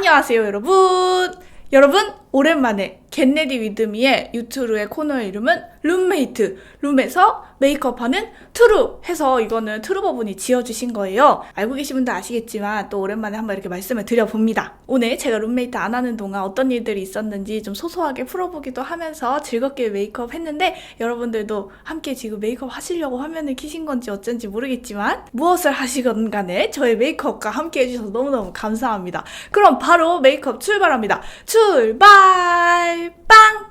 안녕하세요, 여러분. 여러분, 오랜만에 겟레디 위드미의 유튜브의 코너의 이름은 룸메이트, 룸에서 메이크업하는 트루 해서 이거는 트루 버분이 지어주신 거예요. 알고 계신 분도 아시겠지만 또 오랜만에 한번 이렇게 말씀을 드려봅니다. 오늘 제가 룸메이트 안 하는 동안 어떤 일들이 있었는지 좀 소소하게 풀어보기도 하면서 즐겁게 메이크업 했는데 여러분들도 함께 지금 메이크업 하시려고 화면을 키신 건지 어쩐지 모르겠지만 무엇을 하시건 간에 저의 메이크업과 함께 해주셔서 너무너무 감사합니다. 그럼 바로 메이크업 출발합니다. 출발! 빵!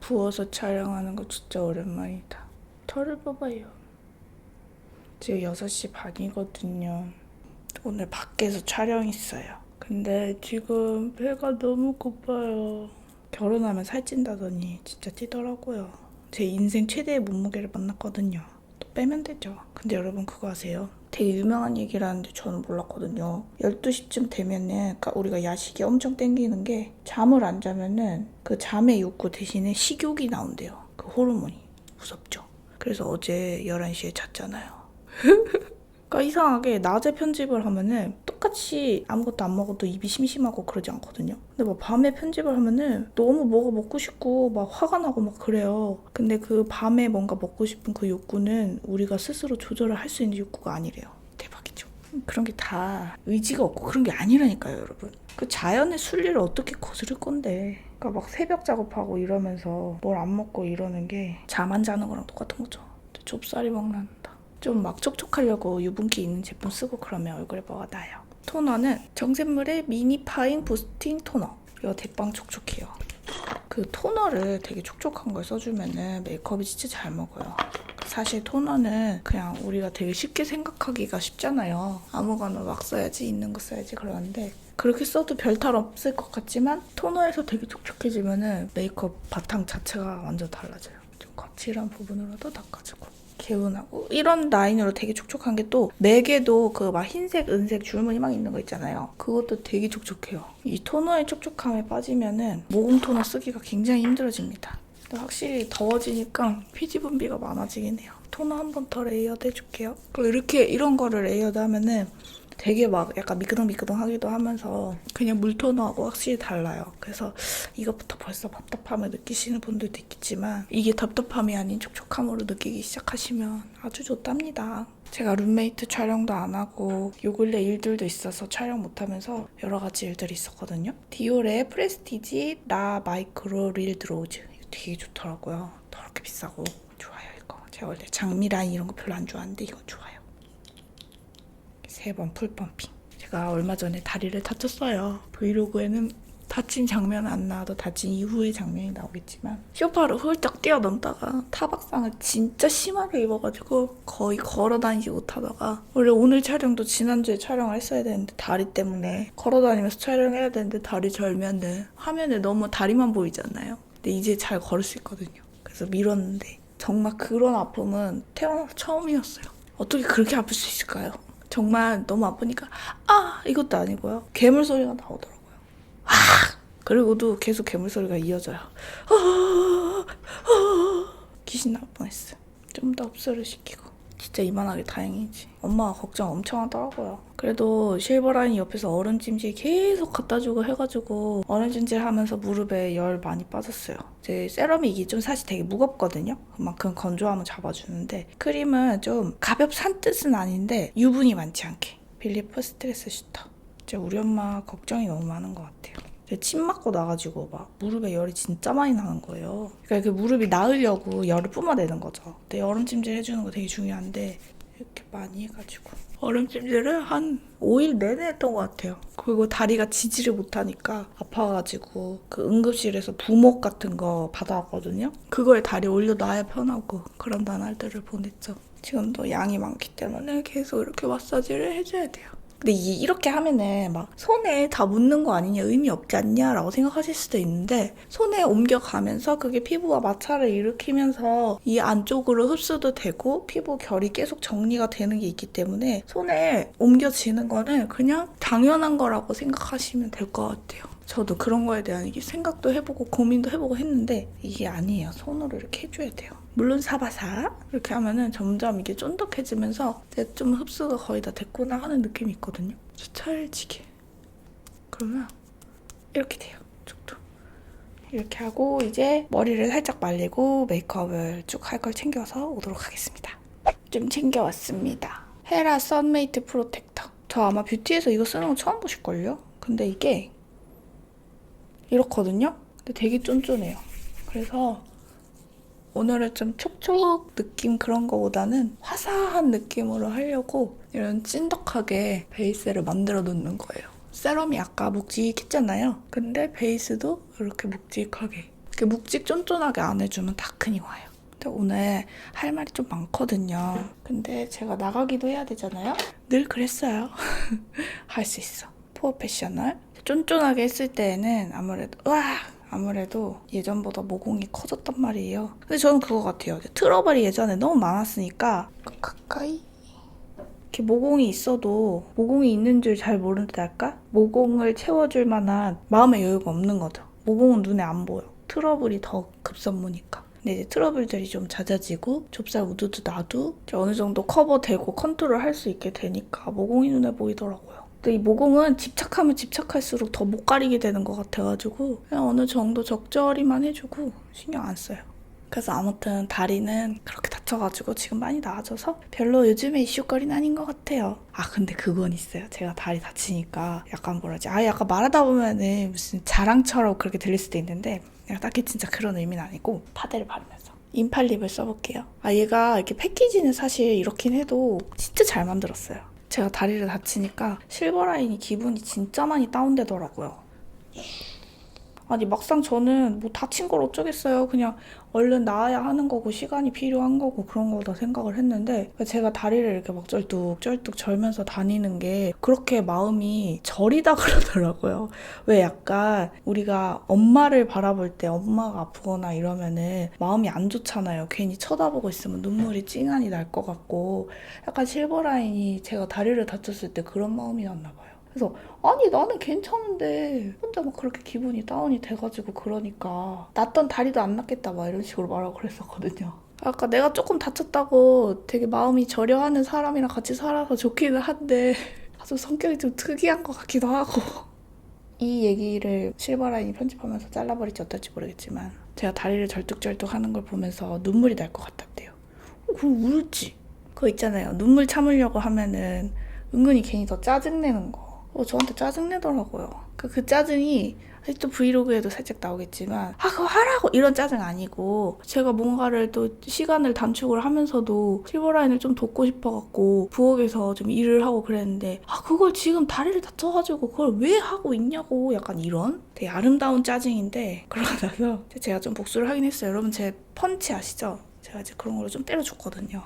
부어서 촬영하는 거 진짜 오랜만이다. 털을 뽑아요. 지금 6시 반이거든요. 오늘 밖에서 촬영 있어요. 근데 지금 배가 너무 고파요. 결혼하면 살찐다더니 진짜 찌더라고요. 제 인생 최대의 몸무게를 만났거든요. 또 빼면 되죠. 근데 여러분 그거 아세요? 되게 유명한 얘기라는데 저는 몰랐거든요. 12시쯤 되면은 그러니까 우리가 야식이 엄청 땡기는 게 잠을 안 자면은 그 잠의 욕구 대신에 식욕이 나온대요. 그 호르몬이. 무섭죠. 그래서 어제 11시에 잤잖아요. 그러니까 이상하게 낮에 편집을 하면은 똑같이 아무것도 안 먹어도 입이 심심하고 그러지 않거든요. 근데 뭐 밤에 편집을 하면은 너무 뭐가 먹고 싶고 막 화가 나고 막 그래요. 근데 그 밤에 뭔가 먹고 싶은 그 욕구는 우리가 스스로 조절을 할 수 있는 욕구가 아니래요. 대박이죠. 그런 게 다 의지가 없고 그런 게 아니라니까요, 여러분. 그 자연의 순리를 어떻게 거스를 건데. 그러니까 막 새벽 작업하고 이러면서 뭘 안 먹고 이러는 게 잠 안 자는 거랑 똑같은 거죠. 좁쌀이 막 난다. 좀 막 촉촉하려고 유분기 있는 제품 쓰고 그러면 얼굴에 뭐가 나요. 토너는 정샘물의 미니 파잉 부스팅 토너. 이거 대빵 촉촉해요. 그 토너를 되게 촉촉한 걸 써주면은 메이크업이 진짜 잘 먹어요. 사실 토너는 그냥 우리가 되게 쉽게 생각하기가 쉽잖아요. 아무거나 막 써야지, 있는 거 써야지 그러는데 그렇게 써도 별탈 없을 것 같지만 토너에서 되게 촉촉해지면은 메이크업 바탕 자체가 완전 달라져요. 좀 거칠한 부분으로도 닦아주고. 개운하고 이런 라인으로 되게 촉촉한 게또 맥에도 그 막 흰색, 은색 줄무늬 막 있는 거 있잖아요. 그것도 되게 촉촉해요. 이 토너의 촉촉함에 빠지면은 모공 토너 쓰기가 굉장히 힘들어집니다. 확실히 더워지니까 피지 분비가 많아지긴 해요. 토너 한 번 더 레이어드 해줄게요. 그리고 이렇게 이런 거를 레이어드 하면은 되게 막 약간 미끄덩미끄덩 하기도 하면서 그냥 물토너하고 확실히 달라요. 그래서 이것부터 벌써 답답함을 느끼시는 분들도 있겠지만 이게 답답함이 아닌 촉촉함으로 느끼기 시작하시면 아주 좋답니다. 제가 룸메이트 촬영도 안 하고 요 근래 일들도 있어서 촬영 못하면서 여러 가지 일들이 있었거든요. 디올의 프레스티지 라 마이크로 릴 드 로즈 이거 되게 좋더라고요. 더럽게 비싸고 좋아요 이거. 제가 원래 장미 라인 이런 거 별로 안 좋아하는데 이건 좋아요. 세 번 풀펌핑. 제가 얼마 전에 다리를 다쳤어요. 브이로그에는 다친 장면 안 나와도 다친 이후의 장면이 나오겠지만 쇼파를 훌쩍 뛰어넘다가 타박상을 진짜 심하게 입어가지고 거의 걸어다니지 못하다가 원래 오늘 촬영도 지난주에 촬영을 했어야 되는데 다리 때문에 걸어다니면서 촬영해야 되는데 다리 절면은 화면에 너무 다리만 보이잖아요. 근데 이제 잘 걸을 수 있거든요. 그래서 밀었는데 정말 그런 아픔은 태어나서 처음이었어요. 어떻게 그렇게 아플 수 있을까요? 정말 너무 아프니까 아 이것도 아니고요. 괴물 소리가 나오더라고요. 아 그리고도 계속 괴물 소리가 이어져요. 아, 아, 귀신 나올 뻔했어요. 좀더 흡수를 시키고. 진짜 이만하게 다행이지. 엄마가 걱정 엄청 하더라고요. 그래도 실버라인 옆에서 얼음 찜질 계속 갖다 주고 해가지고 얼음 찜질 하면서 무릎에 열 많이 빠졌어요. 제 세럼이 이게 좀 사실 되게 무겁거든요. 그만큼 건조함을 잡아주는데 크림은 좀 가볍 산 뜻은 아닌데 유분이 많지 않게. 빌리프 스트레스 슈터. 진짜 우리 엄마 걱정이 너무 많은 것 같아요. 침 맞고 나가지고 막 무릎에 열이 진짜 많이 나는 거예요. 그러니까 그 무릎이 나으려고 열을 뿜어내는 거죠. 근데 얼음찜질 해주는 거 되게 중요한데 이렇게 많이 해가지고 얼음 찜질을 한 5일 내내 했던 것 같아요. 그리고 다리가 지지를 못하니까 아파가지고 그 응급실에서 부목 같은 거 받아왔거든요. 그거에 다리 올려놔야 편하고 그런 나날들을 보냈죠. 지금도 양이 많기 때문에 계속 이렇게 마사지를 해줘야 돼요. 근데 이, 이렇게 하면은 막 손에 다 묻는 거 아니냐 의미 없지 않냐라고 생각하실 수도 있는데 손에 옮겨가면서 그게 피부와 마찰을 일으키면서 이 안쪽으로 흡수도 되고 피부 결이 계속 정리가 되는 게 있기 때문에 손에 옮겨지는 거는 그냥 당연한 거라고 생각하시면 될 것 같아요. 저도 그런 거에 대한 이게 생각도 해보고 고민도 해보고 했는데 이게 아니에요. 손으로 이렇게 해줘야 돼요. 물론 사바사 이렇게 하면은 점점 이게 쫀득해지면서 이제 좀 흡수가 거의 다 됐구나 하는 느낌이 있거든요. 찰지게. 그러면 이렇게 돼요. 쪽도. 이렇게 하고 이제 머리를 살짝 말리고 메이크업을 쭉 할 걸 챙겨서 오도록 하겠습니다. 좀 챙겨왔습니다. 헤라 선메이트 프로텍터. 저 아마 뷰티에서 이거 쓰는 거 처음 보실걸요? 근데 이게 이렇거든요? 근데 되게 쫀쫀해요. 그래서 오늘은 좀 촉촉 느낌 그런 거보다는 화사한 느낌으로 하려고 이런 찐덕하게 베이스를 만들어 놓는 거예요. 세럼이 아까 묵직했잖아요. 근데 베이스도 이렇게 묵직하게 이렇게 묵직 쫀쫀하게 안 해주면 다크니 와요. 근데 오늘 할 말이 좀 많거든요. 근데 제가 나가기도 해야 되잖아요. 늘 그랬어요. 할 수 있어. 포어 패셔널. 쫀쫀하게 했을 때에는 아무래도 와 아무래도 예전보다 모공이 커졌단 말이에요. 근데 저는 그거 같아요. 트러블이 예전에 너무 많았으니까 가까이 이렇게 모공이 있어도 모공이 있는 줄 잘 모른달까? 모공을 채워줄 만한 마음의 여유가 없는 거죠. 모공은 눈에 안 보여. 트러블이 더 급선무니까. 근데 이제 트러블들이 좀 잦아지고 좁쌀 우두도 나도 어느 정도 커버되고 컨트롤 할 수 있게 되니까 모공이 눈에 보이더라고요. 근데 이 모공은 집착하면 집착할수록 더 못 가리게 되는 것 같아가지고 그냥 어느 정도 적절히만 해주고 신경 안 써요. 그래서 아무튼 다리는 그렇게 다쳐가지고 지금 많이 나아져서 별로 요즘에 이슈거리는 아닌 것 같아요. 아 근데 그건 있어요. 제가 다리 다치니까 약간 뭐라지 아 약간 말하다 보면은 무슨 자랑처럼 그렇게 들릴 수도 있는데 그냥 딱히 진짜 그런 의미는 아니고 파데를 바르면서 인팔립을 써볼게요. 아 얘가 이렇게 패키지는 사실 이렇긴 해도 진짜 잘 만들었어요. 제가 다리를 다치니까 실버 라인이 기분이 진짜 많이 다운되더라고요. 아니 막상 저는 뭐 다친 걸 어쩌겠어요. 그냥 얼른 나아야 하는 거고 시간이 필요한 거고 그런 거다 생각을 했는데 제가 다리를 이렇게 막 쩔뚝쩔뚝 절면서 다니는 게 그렇게 마음이 저리다 그러더라고요. 왜 약간 우리가 엄마를 바라볼 때 엄마가 아프거나 이러면은 마음이 안 좋잖아요. 괜히 쳐다보고 있으면 눈물이 찡하니 날 것 같고 약간 실버라인이 제가 다리를 다쳤을 때 그런 마음이 났나 봐요. 그래서 아니 나는 괜찮은데 혼자 막 그렇게 기분이 다운이 돼가지고 그러니까 났던 다리도 안 낫겠다 막 이런 식으로 말하고 그랬었거든요. 아까 내가 조금 다쳤다고 되게 마음이 저려하는 사람이랑 같이 살아서 좋기는 한데 아주 성격이 좀 특이한 것 같기도 하고 이 얘기를 실버라인이 편집하면서 잘라버릴지 어떨지 모르겠지만 제가 다리를 절뚝절뚝 하는 걸 보면서 눈물이 날 것 같았대요. 어, 그럼 울지. 그거 있잖아요. 눈물 참으려고 하면은 은근히 괜히 더 짜증내는 거. 어, 저한테 짜증내더라고요. 그, 그 짜증이 또 브이로그에도 살짝 나오겠지만 아 그거 하라고 이런 짜증 아니고 제가 뭔가를 또 시간을 단축을 하면서도 실버라인을 좀 돕고 싶어갖고 부엌에서 좀 일을 하고 그랬는데 아 그걸 지금 다리를 다쳐가지고 그걸 왜 하고 있냐고 약간 이런 되게 아름다운 짜증인데 그러고 나서 제가 좀 복수를 하긴 했어요. 여러분 제 펀치 아시죠? 제가 이제 그런 걸로 좀 때려줬거든요.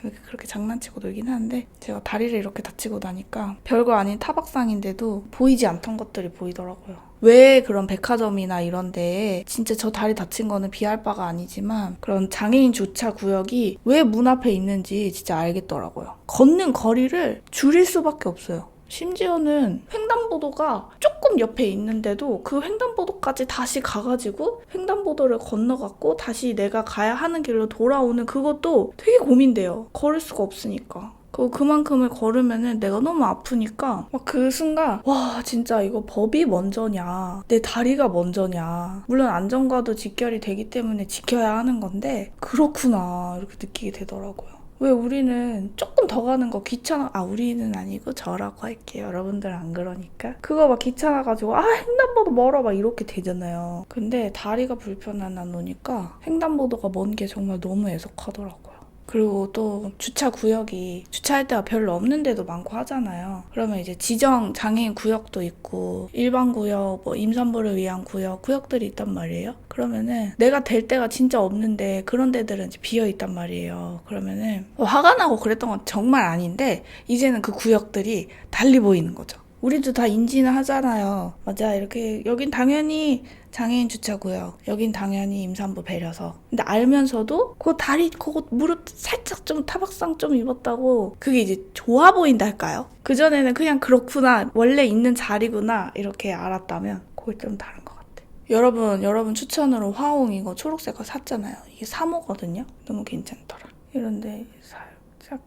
그렇게, 장난치고 놀긴 하는데 제가 다리를 이렇게 다치고 나니까 별거 아닌 타박상인데도 보이지 않던 것들이 보이더라고요. 왜 그런 백화점이나 이런 데에 진짜 저 다리 다친 거는 비할 바가 아니지만 그런 장애인 주차 구역이 왜 문 앞에 있는지 진짜 알겠더라고요. 걷는 거리를 줄일 수밖에 없어요. 심지어는 횡단보도가 조금 옆에 있는데도 그 횡단보도까지 다시 가가지고 횡단보도를 건너갔고 다시 내가 가야 하는 길로 돌아오는 그것도 되게 고민돼요. 걸을 수가 없으니까. 그 그만큼을 걸으면은 내가 너무 아프니까 막 그 순간 와 진짜 이거 법이 먼저냐 내 다리가 먼저냐 물론 안전과도 직결이 되기 때문에 지켜야 하는 건데 그렇구나 이렇게 느끼게 되더라고요. 왜 우리는 조금 더 가는 거 귀찮아? 아 우리는 아니고 저라고 할게요. 여러분들 안 그러니까. 그거 막 귀찮아가지고 아 횡단보도 멀어! 막 이렇게 되잖아요. 근데 다리가 불편하나 노니까 횡단보도가 먼 게 정말 너무 애석하더라고요 그리고 또 주차 구역이 주차할 데가 별로 없는 데도 많고 하잖아요. 그러면 이제 지정 장애인 구역도 있고 일반 구역, 뭐 임산부를 위한 구역, 구역들이 있단 말이에요. 그러면은 내가 될 데가 진짜 없는데 그런 데들은 이제 비어 있단 말이에요. 그러면은 뭐 화가 나고 그랬던 건 정말 아닌데 이제는 그 구역들이 달리 보이는 거죠. 우리도 다 인지는 하잖아요. 맞아. 이렇게 여긴 당연히 장애인 주차구역. 여긴 당연히 임산부 배려서. 근데 알면서도 그 다리 그거 무릎 살짝 좀 타박상 좀 입었다고 그게 이제 좋아 보인다 할까요? 그전에는 그냥 그렇구나. 원래 있는 자리구나. 이렇게 알았다면 그걸 좀 다른 것 같아. 여러분, 여러분 추천으로 화홍 이거 초록색 거 샀잖아요. 이게 3호거든요. 너무 괜찮더라. 이런데 살짝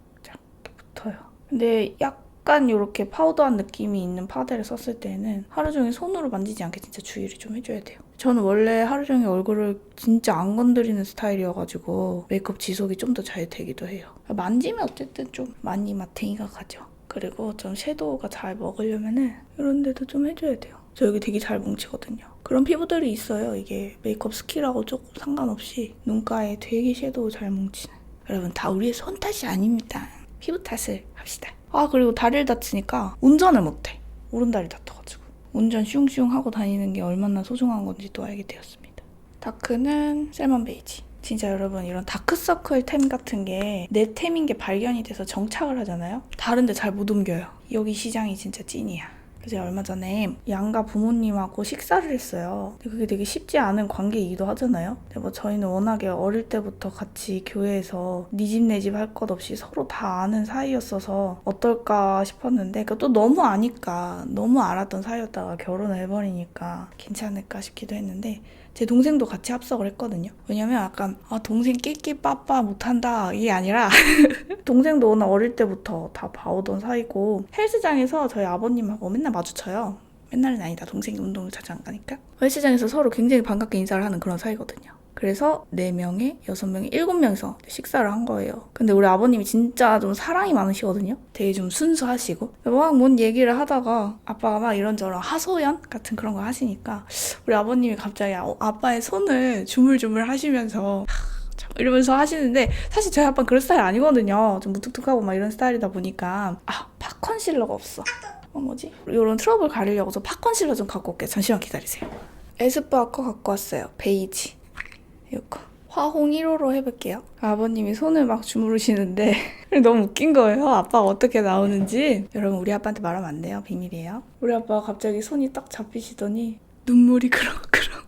붙어요. 근데 약 약간 이렇게 파우더한 느낌이 있는 파데를 썼을 때는 하루 종일 손으로 만지지 않게 진짜 주의를 좀 해줘야 돼요. 저는 원래 하루 종일 얼굴을 진짜 안 건드리는 스타일이어가지고 메이크업 지속이 좀 더 잘 되기도 해요. 만지면 어쨌든 좀 많이 마탱이가 가죠. 그리고 좀 섀도우가 잘 먹으려면은 이런 데도 좀 해줘야 돼요. 저 여기 되게 잘 뭉치거든요. 그런 피부들이 있어요. 이게 메이크업 스킬하고 조금 상관없이 눈가에 되게 섀도우 잘 뭉치는. 여러분 다 우리의 손 탓이 아닙니다. 피부 탓을 합시다. 아 그리고 다리를 다치니까 운전을 못해. 오른다리 다쳐가지고. 운전 슝슝 하고 다니는 게 얼마나 소중한 건지 또 알게 되었습니다. 다크는 셀먼 베이지. 진짜 여러분 이런 다크서클 템 같은 게 내 템인 게 발견이 돼서 정착을 하잖아요. 다른데 잘 못 옮겨요. 여기 시장이 진짜 찐이야. 제가 얼마 전에 양가 부모님하고 식사를 했어요. 그게 되게 쉽지 않은 관계이기도 하잖아요. 근데 뭐 저희는 워낙에 어릴 때부터 같이 교회에서 네 집 내 집 할 것 없이 서로 다 아는 사이였어서 어떨까 싶었는데 그또 너무 아니까 너무 알았던 사이였다가 결혼을 해버리니까 괜찮을까 싶기도 했는데 제 동생도 같이 합석을 했거든요. 왜냐면 약간 아 동생 끼끼 빠빠 못한다 이게 아니라 동생도 워낙 어릴 때부터 다 봐오던 사이고 헬스장에서 저희 아버님하고 맨날 마주쳐요. 맨날은 아니다. 동생이 운동을 자주 안 가니까. 헬스장에서 서로 굉장히 반갑게 인사를 하는 그런 사이거든요. 그래서 4명에 6명에 7명이서 식사를 한 거예요. 근데 우리 아버님이 진짜 좀 사랑이 많으시거든요. 되게 좀 순수하시고. 막 뭔 얘기를 하다가 아빠가 막 이런저런 하소연 같은 그런 거 하시니까 우리 아버님이 갑자기 아- 아빠의 손을 주물주물 하시면서 참 이러면서 하시는데 사실 저희 아빠는 그런 스타일 아니거든요. 좀 무뚝뚝하고 막 이런 스타일이다 보니까 아 팝 컨실러가 없어. 어 뭐지? 이런 트러블 가리려고 저 팝 컨실러 좀 갖고 올게요. 잠시만 기다리세요. 에스쁘아 거 갖고 왔어요. 베이지. 이거. 화홍 1호로 해볼게요. 아버님이 손을 막 주무르시는데 너무 웃긴 거예요. 아빠가 어떻게 나오는지. 여러분 우리 아빠한테 말하면 안 돼요. 비밀이에요. 우리 아빠가 갑자기 손이 딱 잡히시더니 눈물이 그럭그럭.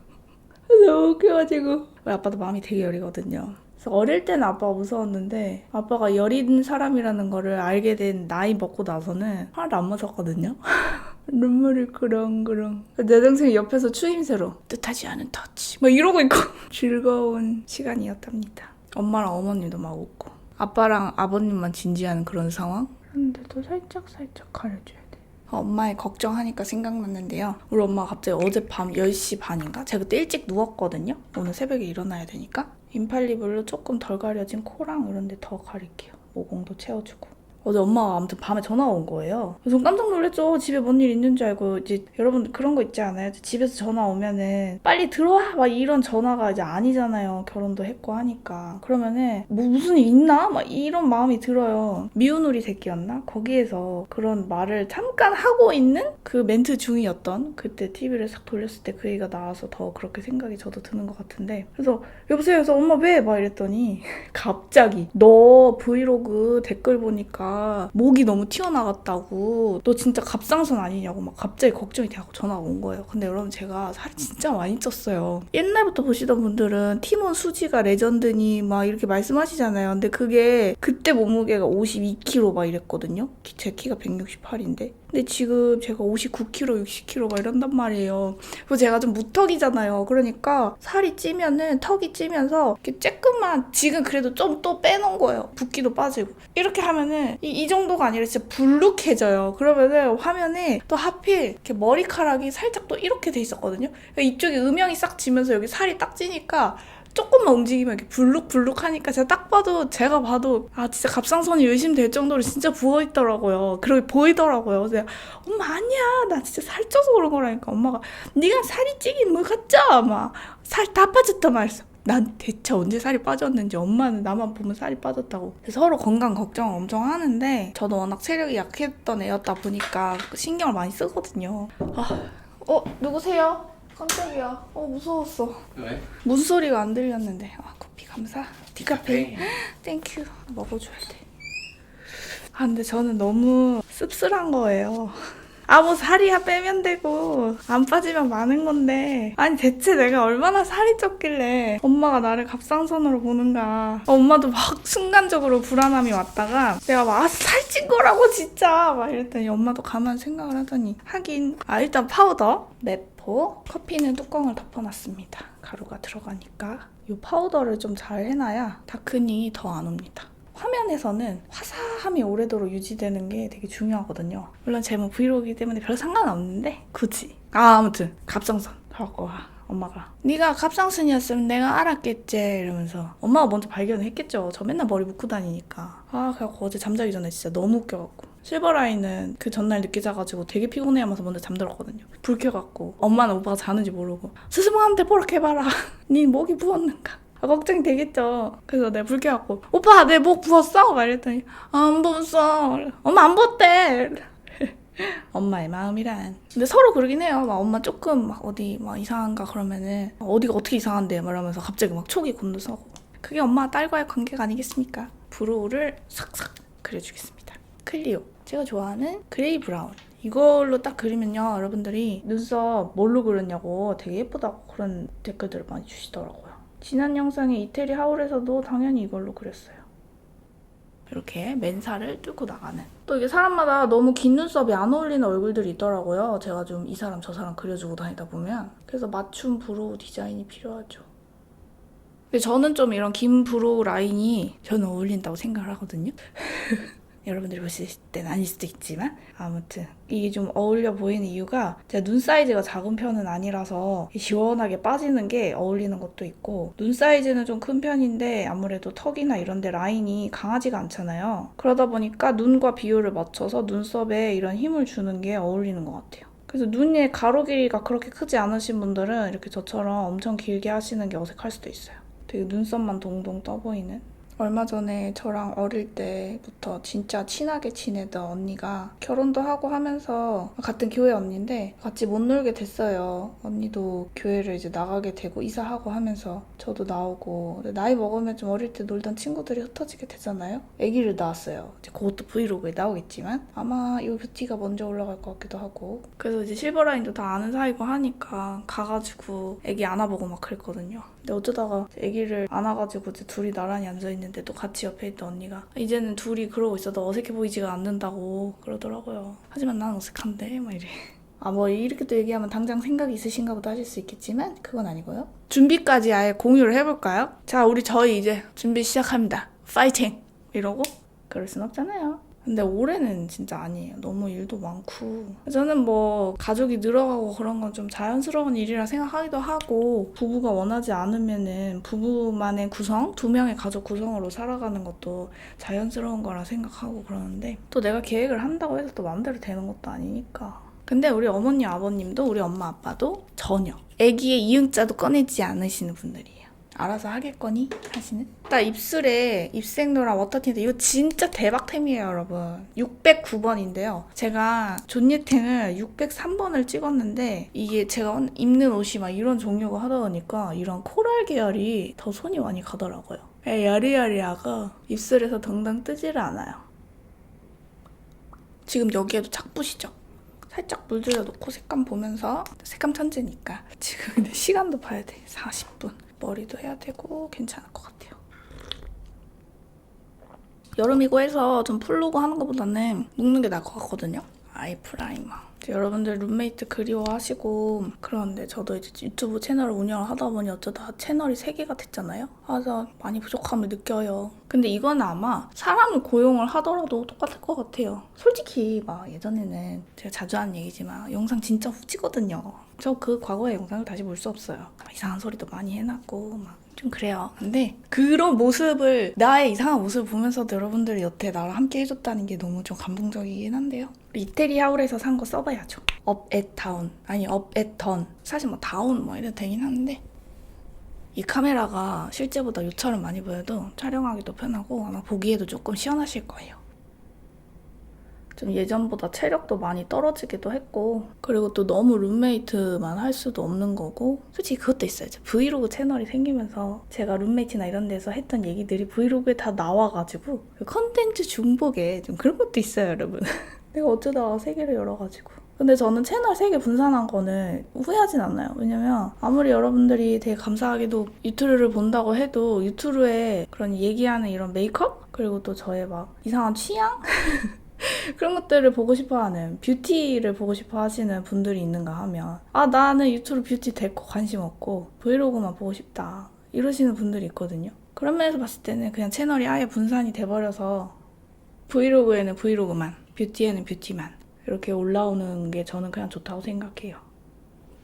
너무 웃겨가지고. 우리 아빠도 마음이 되게 여리거든요. 그래서 어릴 때는 아빠가 무서웠는데 아빠가 여린 사람이라는 거를 알게 된 나이 먹고 나서는 하나도 안 무섭거든요. 눈물이 그렁그렁. 내 동생이 옆에서 추임새로 뜻하지 않은 터치 막 이러고 있고 즐거운 시간이었답니다. 엄마랑 어머님도 막 웃고 아빠랑 아버님만 진지한 그런 상황? 그런데도 살짝 살짝 가려줘야 돼. 엄마의 걱정하니까 생각났는데요. 우리 엄마가 갑자기 어젯밤 10시 반인가? 제가 그때 일찍 누웠거든요. 오늘 새벽에 일어나야 되니까. 인팔리블로 조금 덜 가려진 코랑 이런 데 더 가릴게요. 모공도 채워주고. 어제 엄마가 아무튼 밤에 전화가 온 거예요. 그래서 깜짝 놀랐죠. 집에 뭔 일 있는 줄 알고 이제 여러분 그런 거 있지 않아요? 집에서 전화 오면은 빨리 들어와 막 이런 전화가 이제 아니잖아요. 결혼도 했고 하니까 그러면은 뭐 무슨 일 있나 막 이런 마음이 들어요. 미운 우리 새끼였나? 거기에서 그런 말을 잠깐 하고 있는 그 멘트 중이었던 그때 TV를 싹 돌렸을 때 그 얘기가 나와서 더 그렇게 생각이 저도 드는 것 같은데 그래서 여보세요. 그래서 엄마 왜? 막 이랬더니 갑자기 너 브이로그 댓글 보니까 목이 너무 튀어나갔다고 너 진짜 갑상선 아니냐고 막 갑자기 걱정이 돼갖고 전화가 온 거예요. 근데 여러분 제가 살이 진짜 많이 쪘어요. 옛날부터 보시던 분들은 티몬 수지가 레전드니 막 이렇게 말씀하시잖아요. 근데 그게 그때 몸무게가 52kg 막 이랬거든요. 키- 제 키가 168인데. 근데 지금 제가 59kg, 60kg 막 이런단 말이에요. 그리고 제가 좀 무턱이잖아요. 그러니까 살이 찌면은 턱이 찌면서 이렇게 쬐끔만 지금 그래도 좀 또 빼놓은 거예요. 붓기도 빠지고. 이렇게 하면은 이, 이 정도가 아니라 진짜 불룩해져요. 그러면은 화면에 또 하필 이렇게 머리카락이 살짝 또 이렇게 돼 있었거든요. 그러니까 이쪽에 음영이 싹 지면서 여기 살이 딱 찌니까 조금만 움직이면 이렇게 불룩불룩 하니까 제가 딱 봐도 제가 봐도 아 진짜 갑상선이 의심될 정도로 진짜 부어 있더라고요. 그렇게 보이더라고요. 그래서 엄마 아니야 나 진짜 살쪄서 그런 거라니까 엄마가 네가 살이 찌긴 뭐 같죠? 막살 다 빠졌다 말했어. 난 대체 언제 살이 빠졌는지 엄마는 나만 보면 살이 빠졌다고 서로 건강 걱정 엄청 하는데 저도 워낙 체력이 약했던 애였다 보니까 신경을 많이 쓰거든요 아, 어 누구세요? 깜짝이야. 어 무서웠어. 왜? 무슨 소리가 안 들렸는데. 아 커피 감사. 디카페인. 땡큐 먹어줘야 돼. 아 근데 저는 너무 씁쓸한 거예요. 아 뭐 살이야 빼면 되고 안 빠지면 많은 건데. 아니 대체 내가 얼마나 살이 쪘길래 엄마가 나를 갑상선으로 보는가. 어, 엄마도 막 순간적으로 불안함이 왔다가 내가 막 아, 살찐 거라고 진짜! 막 이랬더니 엄마도 가만 생각을 하더니 하긴. 아 일단 파우더 매포 커피는 뚜껑을 덮어놨습니다. 가루가 들어가니까. 이 파우더를 좀 잘 해놔야 다크니 더안 옵니다. 화면에서는 화사함이 오래도록 유지되는 게 되게 중요하거든요. 물론 제목 브이로그이기 때문에 별 상관없는데 굳이. 아 아무튼 갑상선. 와. 엄마가 네가 갑상선이었으면 내가 알았겠지. 이러면서 엄마가 먼저 발견을 했겠죠. 저 맨날 머리 묶고 다니니까. 아 그래갖고 어제 잠자기 전에 진짜 너무 웃겨갖고 실버라인은 그 전날 늦게 자가지고 되게 피곤해하면서 먼저 잠들었거든요 불 켜갖고 엄마는 오빠가 자는지 모르고 스승한테 보락해봐라 네 목이 부었는가 아, 걱정이 되겠죠. 그래서 내가 불 켜갖고 오빠 내 목 부었어? 막 이랬더니 아, 안 부었어. 엄마 안 부었대. 엄마의 마음이란. 근데 서로 그러긴 해요. 막 엄마 조금 막 어디 막 이상한가 그러면은 어디가 어떻게 이상한데 말하면서 갑자기 막 촉이 곤두서고. 그게 엄마 딸과의 관계가 아니겠습니까? 브로우를 싹싹 그려주겠습니다. 클리오. 제가 좋아하는 그레이 브라운. 이걸로 딱 그리면요, 여러분들이 눈썹 뭘로 그렸냐고 되게 예쁘다고 그런 댓글들을 많이 주시더라고요. 지난 영상에 이태리 하울에서도 당연히 이걸로 그렸어요. 이렇게 맨살을 뚫고 나가는. 또 이게 사람마다 너무 긴 눈썹이 안 어울리는 얼굴들이 있더라고요. 제가 좀 이 사람 저 사람 그려주고 다니다 보면. 그래서 맞춤 브로우 디자인이 필요하죠. 근데 저는 좀 이런 긴 브로우 라인이 저는 어울린다고 생각을 하거든요. 여러분들이 보실 때는 아닐 수도 있지만 아무튼 이게 좀 어울려 보이는 이유가 제가 눈 사이즈가 작은 편은 아니라서 시원하게 빠지는 게 어울리는 것도 있고 눈 사이즈는 좀 큰 편인데 아무래도 턱이나 이런 데 라인이 강하지가 않잖아요. 그러다 보니까 눈과 비율을 맞춰서 눈썹에 이런 힘을 주는 게 어울리는 것 같아요. 그래서 눈의 가로 길이가 그렇게 크지 않으신 분들은 이렇게 저처럼 엄청 길게 하시는 게 어색할 수도 있어요. 되게 눈썹만 동동 떠 보이는 얼마 전에 저랑 어릴 때부터 진짜 친하게 지내던 언니가 결혼도 하고 하면서 같은 교회 언니인데 같이 못 놀게 됐어요. 언니도 교회를 이제 나가게 되고 이사하고 하면서 저도 나오고 나이 먹으면 좀 어릴 때 놀던 친구들이 흩어지게 되잖아요. 아기를 낳았어요. 이제 그것도 브이로그에 나오겠지만 아마 이 뷰티가 먼저 올라갈 것 같기도 하고 그래서 이제 실버라인도 다 아는 사이고 하니까 가가지고 아기 안아보고 막 그랬거든요. 근데 어쩌다가 아기를 안아가지고 이제 둘이 나란히 앉아있는데 또 같이 옆에 있던 언니가 이제는 둘이 그러고 있어도 어색해 보이지가 않는다고 그러더라고요. 하지만 난 어색한데 막 이래. 아 뭐 이렇게 또 얘기하면 당장 생각이 있으신가 보다 하실 수 있겠지만 그건 아니고요. 준비까지 아예 공유를 해볼까요? 자 우리 저희 이제 준비 시작합니다. 파이팅! 이러고 그럴 순 없잖아요. 근데 올해는 진짜 아니에요. 너무 일도 많고. 저는 뭐 가족이 늘어가고 그런 건 좀 자연스러운 일이라 생각하기도 하고 부부가 원하지 않으면은 부부만의 구성, 두 명의 가족 구성으로 살아가는 것도 자연스러운 거라 생각하고 그러는데 또 내가 계획을 한다고 해서 또 마음대로 되는 것도 아니니까. 근데 우리 어머니 아버님도 우리 엄마 아빠도 전혀 아기의 이응자도 꺼내지 않으시는 분들이에요. 알아서 하겠거니 하시는. 딱 입술에 입생로랑 워터틴트 이거 진짜 대박템이에요, 여러분. 609번인데요. 제가 존예탱을 603번을 찍었는데 이게 제가 입는 옷이 막 이런 종류가 하다 보니까 이런 코랄 계열이 더 손이 많이 가더라고요. 예, 야리야리하고 입술에서 덩덩 뜨지를 않아요. 지금 여기에도 착붙이죠. 살짝 물들여 놓고 색감 보면서 색감 천재니까 지금 시간도 봐야 돼 40분 머리도 해야 되고 괜찮을 것 같아요. 여름이고 해서 좀 풀로고 하는 것보다는 묶는 게 나을 것 같거든요 아이 프라이머. 여러분들 룸메이트 그리워하시고 그런데 저도 이제 유튜브 채널을 운영을 하다 보니 어쩌다 채널이 3개가 됐잖아요? 그래서 많이 부족함을 느껴요. 근데 이건 아마 사람을 고용을 하더라도 똑같을 것 같아요. 솔직히 막 예전에는 제가 자주 하는 얘기지만 영상 진짜 후지거든요. 저 그 과거의 영상을 다시 볼 수 없어요. 막 이상한 소리도 많이 해놨고 막 좀 그래요. 근데 그런 모습을 나의 이상한 모습을 보면서도 여러분들이 여태 나랑 함께 해줬다는 게 너무 좀 감동적이긴 한데요. 이태리 하울에서 산 거 써봐야죠. 업앳 다운 아니 업앳던 사실 뭐 다운 뭐 이래도 되긴 하는데 이 카메라가 실제보다 요철은 많이 보여도 촬영하기도 편하고 아마 보기에도 조금 시원하실 거예요. 좀 예전보다 체력도 많이 떨어지기도 했고 그리고 또 너무 룸메이트만 할 수도 없는 거고 솔직히 그것도 있어요. 저 브이로그 채널이 생기면서 제가 룸메이트나 이런 데서 했던 얘기들이 브이로그에 다 나와가지고 그 컨텐츠 중복에 좀 그런 것도 있어요, 여러분. 내가 어쩌다가 세 개를 열어가지고. 근데 저는 채널 3개 분산한 거는 후회하진 않아요. 왜냐면 아무리 여러분들이 되게 감사하게도 유튜브를 본다고 해도 유튜브에 그런 얘기하는 이런 메이크업? 그리고 또 저의 막 이상한 취향? 그런 것들을 보고 싶어 하는 뷰티를 보고 싶어 하시는 분들이 있는가 하면 아 나는 유튜브 뷰티 데코 관심 없고 브이로그만 보고 싶다 이러시는 분들이 있거든요 그런 면에서 봤을 때는 그냥 채널이 아예 분산이 돼버려서 브이로그에는 브이로그만, 뷰티에는 뷰티만 이렇게 올라오는 게 저는 그냥 좋다고 생각해요.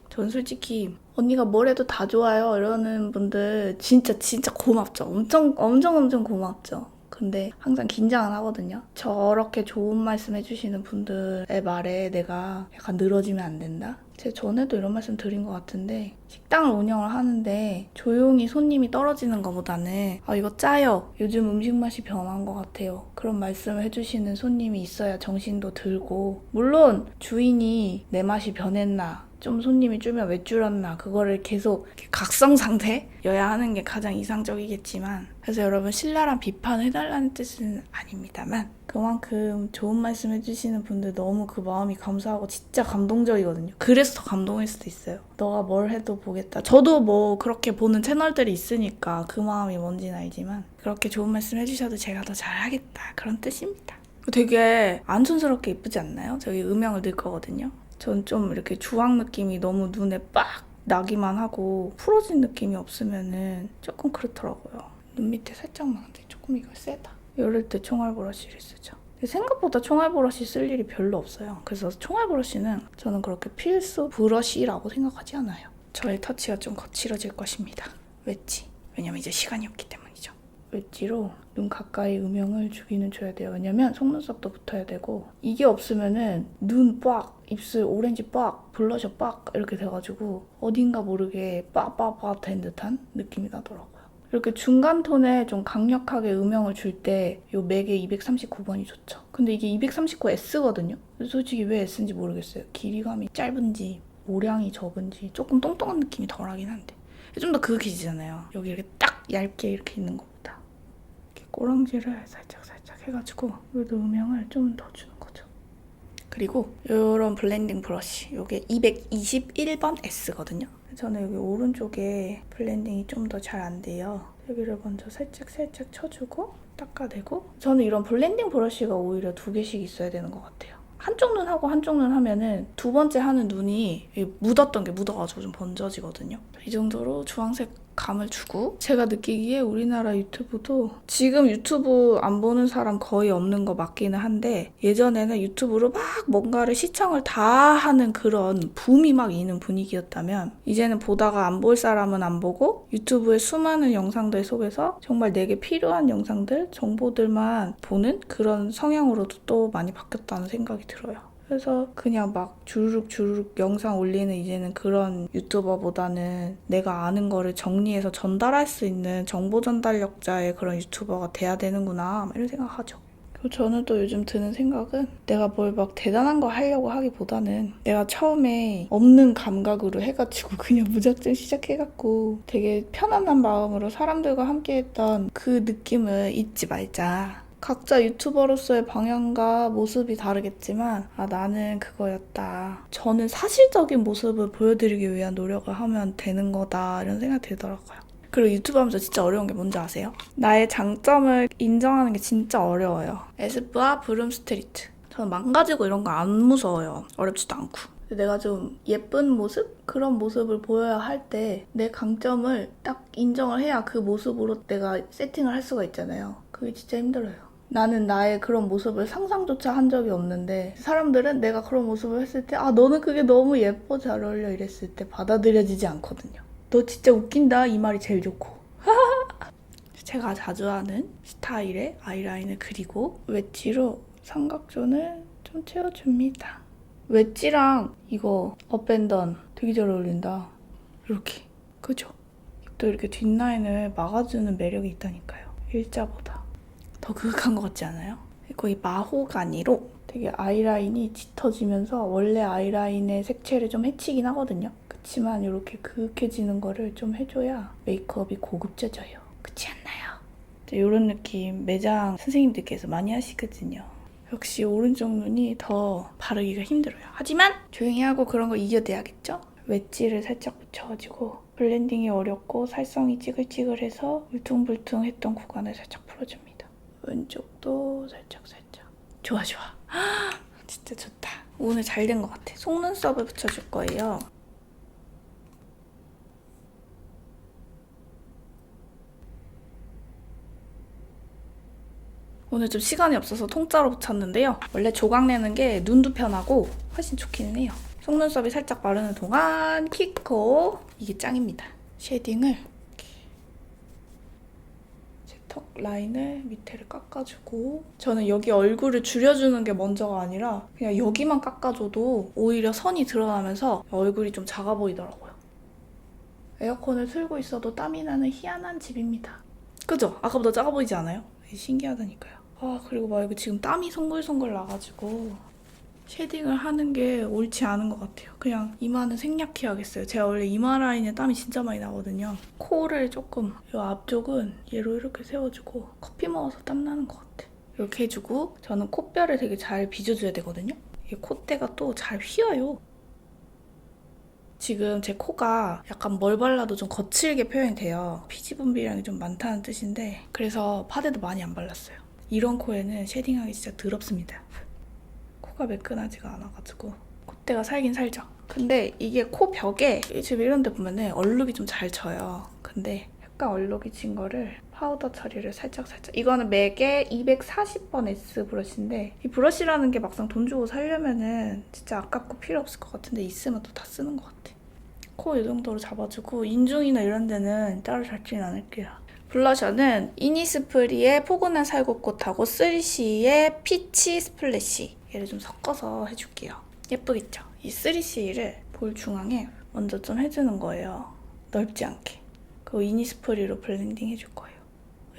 전 솔직히 언니가 뭘 해도 다 좋아요 이러는 분들 진짜 진짜 고맙죠. 엄청 엄청 엄청 고맙죠. 근데 항상 긴장은 하거든요. 저렇게 좋은 말씀 해주시는 분들의 말에 내가 약간 늘어지면 안 된다. 제가 전에도 이런 말씀 드린 것 같은데 식당을 운영을 하는데 조용히 손님이 떨어지는 것보다는 아 이거 짜요. 요즘 음식 맛이 변한 것 같아요. 그런 말씀을 해주시는 손님이 있어야 정신도 들고 물론 주인이 내 맛이 변했나 좀 손님이 줄면 왜 줄었나 그거를 계속 각성 상태여야 하는 게 가장 이상적이겠지만 그래서 여러분 신랄한 비판을 해달라는 뜻은 아닙니다만 그만큼 좋은 말씀 해주시는 분들 너무 그 마음이 감사하고 진짜 감동적이거든요 그래서 더 감동일 수도 있어요 너가 뭘 해도 보겠다 저도 뭐 그렇게 보는 채널들이 있으니까 그 마음이 뭔지는 알지만 그렇게 좋은 말씀 해주셔도 제가 더 잘하겠다 그런 뜻입니다 되게 안촌스럽게 이쁘지 않나요? 저기 음영을 넣을 거거든요 전 좀 이렇게 주황 느낌이 너무 눈에 빡 나기만 하고 풀어진 느낌이 없으면은 조금 그렇더라고요. 눈 밑에 살짝만 근데 조금 이거 세다. 이럴 때 총알 브러쉬를 쓰죠. 생각보다 총알 브러쉬 쓸 일이 별로 없어요. 그래서 총알 브러쉬는 저는 그렇게 필수 브러쉬라고 생각하지 않아요. 저의 터치가 좀 거칠어질 것입니다. 웨지. 왜냐면 이제 시간이 없기 때문이죠. 웨지로 눈 가까이 음영을 주기는 줘야 돼요. 왜냐면 속눈썹도 붙어야 되고 이게 없으면은 눈 빡, 입술 오렌지 빡, 블러셔 빡 이렇게 돼가지고 어딘가 모르게 빠빠빠 된 듯한 느낌이 나더라고요. 이렇게 중간 톤에 좀 강력하게 음영을 줄때요 맥에 239번이 좋죠. 근데 이게 239S거든요. 솔직히 왜 S인지 모르겠어요. 길이감이 짧은지 모량이 적은지 조금 똥똥한 느낌이 덜하긴 한데 좀 더 그윽해지잖아요. 여기 이렇게 딱 얇게 이렇게 있는 것보다 이렇게 꼬랑지를 살짝 살짝 해가지고 여기도 음영을 좀 더 주는 거죠. 그리고 이런 블렌딩 브러쉬 이게 221번 S거든요. 저는 여기 오른쪽에 블렌딩이 좀 더 잘 안 돼요. 여기를 먼저 살짝 살짝 쳐주고 닦아내고 저는 이런 블렌딩 브러쉬가 오히려 두 개씩 있어야 되는 것 같아요. 한쪽 눈 하고 한쪽 눈 하면은 두 번째 하는 눈이 이 묻었던 게 묻어가지고 좀 번져지거든요. 이 정도로 주황색 감을 주고 제가 느끼기에 우리나라 유튜브도 지금 유튜브 안 보는 사람 거의 없는 거 맞기는 한데 예전에는 유튜브로 막 뭔가를 시청을 다 하는 그런 붐이 막 있는 분위기였다면 이제는 보다가 안 볼 사람은 안 보고 유튜브의 수많은 영상들 속에서 정말 내게 필요한 영상들, 정보들만 보는 그런 성향으로도 또 많이 바뀌었다는 생각이 들어요. 그래서 그냥 막 주르륵 주르륵 영상 올리는 이제는 그런 유튜버보다는 내가 아는 거를 정리해서 전달할 수 있는 정보 전달력자의 그런 유튜버가 돼야 되는구나 막 이런 생각하죠. 그리고 저는 또 요즘 드는 생각은 내가 뭘 막 대단한 거 하려고 하기보다는 내가 처음에 없는 감각으로 해가지고 그냥 무작정 시작해갖고 되게 편안한 마음으로 사람들과 함께했던 그 느낌을 잊지 말자. 각자 유튜버로서의 방향과 모습이 다르겠지만 아 나는 그거였다. 저는 사실적인 모습을 보여드리기 위한 노력을 하면 되는 거다 이런 생각이 들더라고요. 그리고 유튜브 하면서 진짜 어려운 게 뭔지 아세요? 나의 장점을 인정하는 게 진짜 어려워요. 에스쁘와 브룸 스트리트. 저는 망가지고 이런 거 안 무서워요. 어렵지도 않고. 내가 좀 예쁜 모습? 그런 모습을 보여야 할 때 내 강점을 딱 인정을 해야 그 모습으로 내가 세팅을 할 수가 있잖아요. 그게 진짜 힘들어요. 나는 나의 그런 모습을 상상조차 한 적이 없는데 사람들은 내가 그런 모습을 했을 때 아 너는 그게 너무 예뻐 잘 어울려 이랬을 때 받아들여지지 않거든요. 너 진짜 웃긴다 이 말이 제일 좋고 제가 자주 하는 스타일의 아이라인을 그리고 웨지로 삼각존을 좀 채워줍니다. 웨지랑 이거 업앤던 되게 잘 어울린다. 이렇게 그죠? 또 이렇게 뒷라인을 막아주는 매력이 있다니까요. 일자보다 더 그윽한 것 같지 않아요? 이 마호가니로 되게 아이라인이 짙어지면서 원래 아이라인의 색채를 좀 해치긴 하거든요. 그치만 이렇게 그윽해지는 거를 좀 해줘야 메이크업이 고급져져요. 그렇지 않나요? 이런 느낌 매장 선생님들께서 많이 하시거든요. 역시 오른쪽 눈이 더 바르기가 힘들어요. 하지만 조용히 하고 그런 거 이겨내야겠죠? 웨지를 살짝 붙여가지고 블렌딩이 어렵고 살성이 찌글찌글해서 울퉁불퉁했던 구간을 살짝 풀어줍니다. 왼쪽도 살짝 살짝. 좋아 좋아. 진짜 좋다. 오늘 잘 된 것 같아. 속눈썹을 붙여줄 거예요. 오늘 좀 시간이 없어서 통짜로 붙였는데요. 원래 조각 내는 게 눈도 편하고 훨씬 좋기는 해요. 속눈썹이 살짝 마르는 동안 키코 이게 짱입니다. 쉐딩을 턱 라인을 밑에를 깎아주고 저는 여기 얼굴을 줄여주는 게 먼저가 아니라 그냥 여기만 깎아줘도 오히려 선이 드러나면서 얼굴이 좀 작아 보이더라고요. 에어컨을 틀고 있어도 땀이 나는 희한한 집입니다. 그죠? 아까보다 작아 보이지 않아요? 신기하다니까요. 아 그리고 막 여기 지금 땀이 송글송글 나가지고 쉐딩을 하는 게 옳지 않은 것 같아요. 그냥 이마는 생략해야겠어요. 제가 원래 이마 라인에 땀이 진짜 많이 나거든요. 코를 조금 이 앞쪽은 얘로 이렇게 세워주고 커피 먹어서 땀 나는 것 같아. 이렇게 해주고 저는 콧뼈를 되게 잘 빗어줘야 되거든요. 이 콧대가 또 잘 휘어요. 지금 제 코가 약간 뭘 발라도 좀 거칠게 표현이 돼요. 피지 분비량이 좀 많다는 뜻인데 그래서 파데도 많이 안 발랐어요. 이런 코에는 쉐딩하기 진짜 더럽습니다. 코가 매끈하지가 않아가지고 콧대가 살긴 살죠. 근데 이게 코 벽에 지금 이런 데 보면은 얼룩이 좀 잘 져요. 근데 약간 얼룩이 진 거를 파우더 처리를 살짝 살짝 이거는 맥의 240번 S 브러쉬인데 이 브러쉬라는 게 막상 돈 주고 살려면은 진짜 아깝고 필요 없을 것 같은데 있으면 또 다 쓰는 것 같아. 코 이 정도로 잡아주고 인중이나 이런 데는 따로 잡지는 않을게요. 블러셔는 이니스프리의 포근한 살구꽃하고 3CE의 피치 스플래시 얘를 좀 섞어서 해줄게요. 예쁘겠죠? 이 3CE를 볼 중앙에 먼저 좀 해주는 거예요. 넓지 않게. 그리고 이니스프리로 블렌딩 해줄 거예요.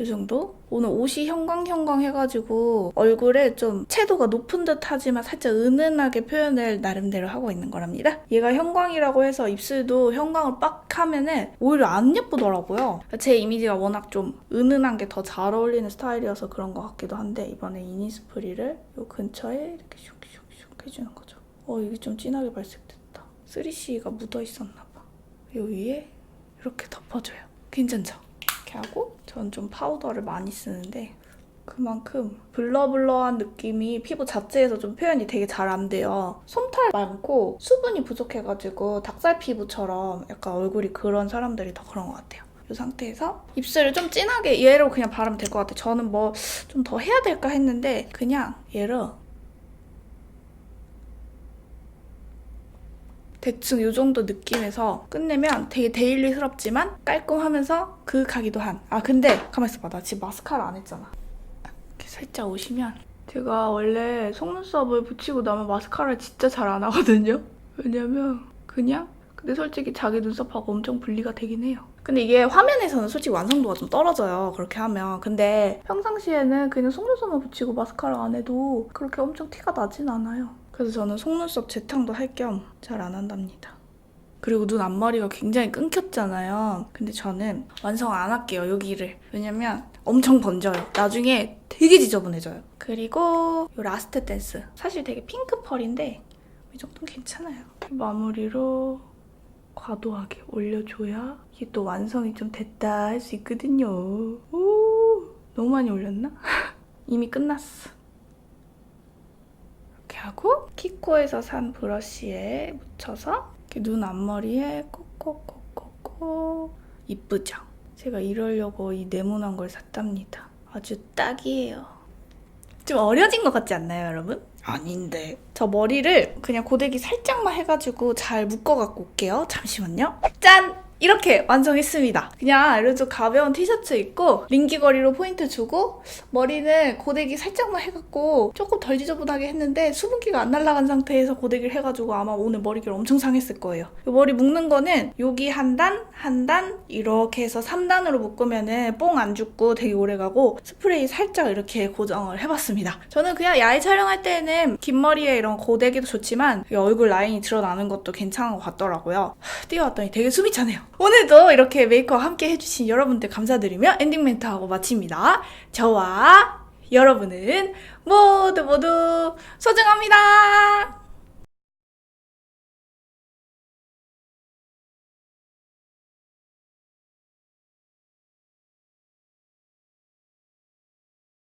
이 정도? 오늘 옷이 형광형광 해가지고 얼굴에 좀 채도가 높은 듯 하지만 살짝 은은하게 표현을 나름대로 하고 있는 거랍니다. 얘가 형광이라고 해서 입술도 형광을 빡 하면은 오히려 안 예쁘더라고요. 제 이미지가 워낙 좀 은은한 게 더 잘 어울리는 스타일이어서 그런 것 같기도 한데 이번에 이니스프리를 요 근처에 이렇게 슉슉슉 해주는 거죠. 어, 이게 좀 진하게 발색됐다. 3CE가 묻어 있었나 봐. 요 위에 이렇게 덮어줘요. 괜찮죠? 이렇게 하고 전 좀 파우더를 많이 쓰는데 그만큼 블러블러한 느낌이 피부 자체에서 좀 표현이 되게 잘 안 돼요. 솜털 많고 수분이 부족해가지고 닭살 피부처럼 약간 얼굴이 그런 사람들이 더 그런 것 같아요. 이 상태에서 입술을 좀 진하게 얘로 그냥 바르면 될 것 같아요. 저는 뭐 좀 더 해야 될까 했는데 그냥 얘로 대충 이 정도 느낌에서 끝내면 되게 데일리스럽지만 깔끔하면서 그윽하기도 한. 아 근데 가만 있어봐. 나 지금 마스카라 안 했잖아. 이렇게 살짝 오시면 제가 원래 속눈썹을 붙이고 나면 마스카라를 진짜 잘 안 하거든요. 왜냐면 그냥 근데 솔직히 자기 눈썹하고 엄청 분리가 되긴 해요. 근데 이게 화면에서는 솔직히 완성도가 좀 떨어져요. 그렇게 하면. 근데 평상시에는 그냥 속눈썹만 붙이고 마스카라 안 해도 그렇게 엄청 티가 나진 않아요. 그래서 저는 속눈썹 재탕도 할 겸 잘 안 한답니다. 그리고 눈 앞머리가 굉장히 끊겼잖아요. 근데 저는 완성 안 할게요, 여기를. 왜냐면 엄청 번져요. 나중에 되게 지저분해져요. 그리고 이 라스트 댄스. 사실 되게 핑크 펄인데 이 정도는 괜찮아요. 마무리로 과도하게 올려줘야 이게 또 완성이 좀 됐다 할 수 있거든요. 오, 너무 많이 올렸나? 이미 끝났어. 이렇게 하고 키코에서 산 브러쉬에 묻혀서 이렇게 눈 앞머리에 콕콕콕콕콕 이쁘죠? 제가 이러려고 이 네모난 걸 샀답니다. 아주 딱이에요. 좀 어려진 것 같지 않나요, 여러분? 아닌데. 저 머리를 그냥 고데기 살짝만 해가지고 잘 묶어갖고 올게요. 잠시만요. 짠! 이렇게 완성했습니다. 그냥 아주 가벼운 티셔츠 입고 링기거리로 포인트 주고 머리는 고데기 살짝만 해갖고 조금 덜 지저분하게 했는데 수분기가 안 날아간 상태에서 고데기를 해가지고 아마 오늘 머리결 엄청 상했을 거예요. 이 머리 묶는 거는 여기 한 단, 한 단 이렇게 해서 3단으로 묶으면은 뽕 안 죽고 되게 오래 가고 스프레이 살짝 이렇게 고정을 해봤습니다. 저는 그냥 야외 촬영할 때는 긴 머리에 이런 고데기도 좋지만 이 얼굴 라인이 드러나는 것도 괜찮은 것 같더라고요. 하, 뛰어왔더니 되게 숨이 차네요. 오늘도 이렇게 메이크업 함께 해주신 여러분들 감사드리며 엔딩 멘트하고 마칩니다. 저와 여러분은 모두 모두 소중합니다.